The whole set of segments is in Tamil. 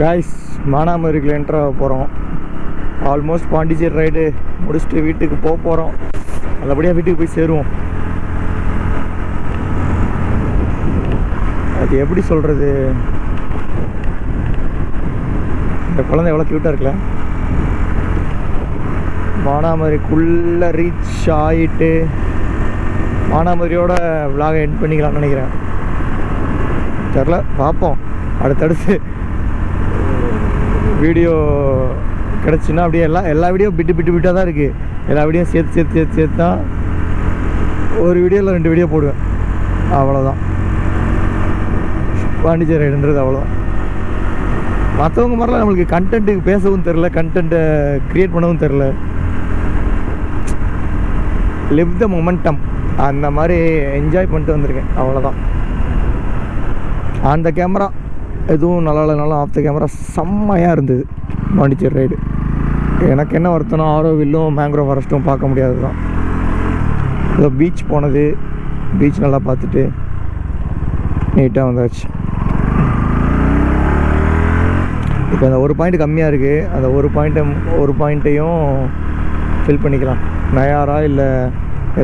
காய்ஸ் மானாமரிக்கில் என்ட்ரு ஆக போகிறோம் ஆல்மோஸ்ட் பாண்டிச்சேரி ரைடு முடிச்சுட்டு வீட்டுக்கு போக போகிறோம் நல்லபடியாக வீட்டுக்கு போய் சேருவோம். அது எப்படி சொல்கிறது இந்த குழந்தை எவ்வளோ க்யூட்டாக இருக்குல்ல? மானாமரிக்குள்ளே ரீச் ஆகிட்டு மானாமரியோட விலாகை எண்ட் பண்ணிக்கலாம்னு நினைக்கிறேன். தெரில பார்ப்போம். அடுத்தடுத்து. வீடியோ கிடச்சின்னா அப்படியே எல்லாம் எல்லா வீடியோ பிட்டு பிட்டு பிட்டாக தான் இருக்குது எல்லா வீடியோ சேர்த்து சேர்த்து சேர்த்து சேர்த்து தான் ஒரு வீடியோ இல்லை ரெண்டு வீடியோ போடுவேன். அவ்வளோதான் பாண்டிச்சேரி ரைடுன்றது அவ்வளோதான் மற்றவங்க மாதிரிலாம் நம்மளுக்கு கண்டென்ட்டுக்கு பேசவும் தெரில கண்டென்ட்டை க்ரியேட் பண்ணவும் தெரில லிவ் த மொமெண்டம் அந்த மாதிரி என்ஜாய் பண்ணிட்டு வந்திருக்கேன். அவ்வளோதான் அந்த கேமரா எதுவும் நல்லா இல்லைனாலும் ஆஃப் த கேமரா செம்மையாக இருந்தது. பாண்டிச்சேரி ரைடு எனக்கு என்ன வருத்தம்னா ஆரோவில்லும் மேங்க்ரோவ் ஃபாரஸ்ட்டும் பார்க்க முடியாது தான் ஏதோ பீச் போனது பீச் நல்லா பார்த்துட்டு நீட்டாக வந்தாச்சு. இப்போ அந்த ஒரு பாயிண்ட் கம்மியாக இருக்குது அந்த ஒரு பாயிண்ட்டை ஒரு பாயிண்ட்டையும் ஃபில் பண்ணிக்கலாம். நயாரா இல்லை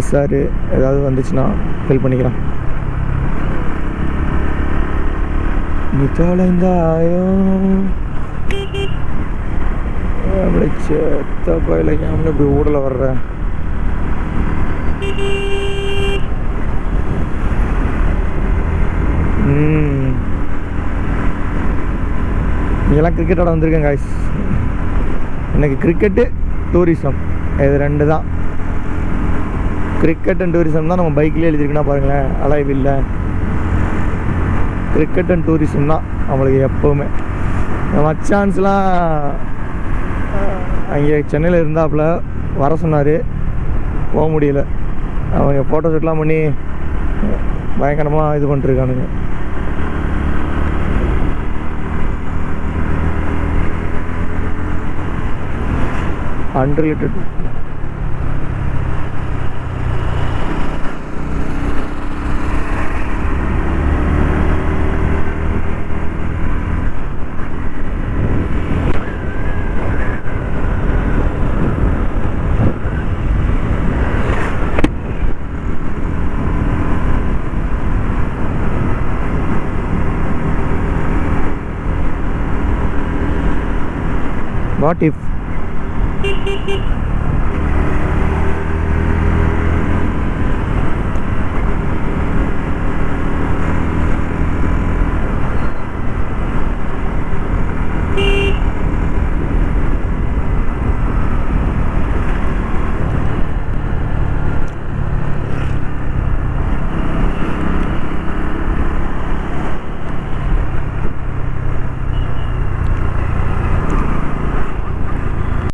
எஸ்ஆர் ஏதாவது வந்துச்சுன்னா ஃபில் பண்ணிக்கலாம். நீ தொலைந்தாயோ அப்படி சேத்த கோயில கேமரா இப்படி ஊடல வர்ற? இதெல்லாம் கிரிக்கெட்டோட வந்திருக்கேன் காய்ஸ் எனக்கு கிரிக்கெட்டு டூரிசம் இது ரெண்டு தான். கிரிக்கெட் அண்ட் டூரிசம் தான் நம்ம பைக்லேயே எழுதிருக்குன்னா பாருங்களேன் அலைவ் இல்லை. கிரிக்கெட் அண்ட் டூரிசம் தான் நம்மளுக்கு எப்போவுமே. மச்சான்ஸ்லாம் அங்கே சென்னையில் இருந்தாப்புல வர சொன்னார். போக முடியல. அவங்க ஃபோட்டோ ஷூட்லாம் பண்ணி பயங்கரமாக இது பண்ணிட்டுருக்கானுங்க அன்ரிலேட்டட் What if?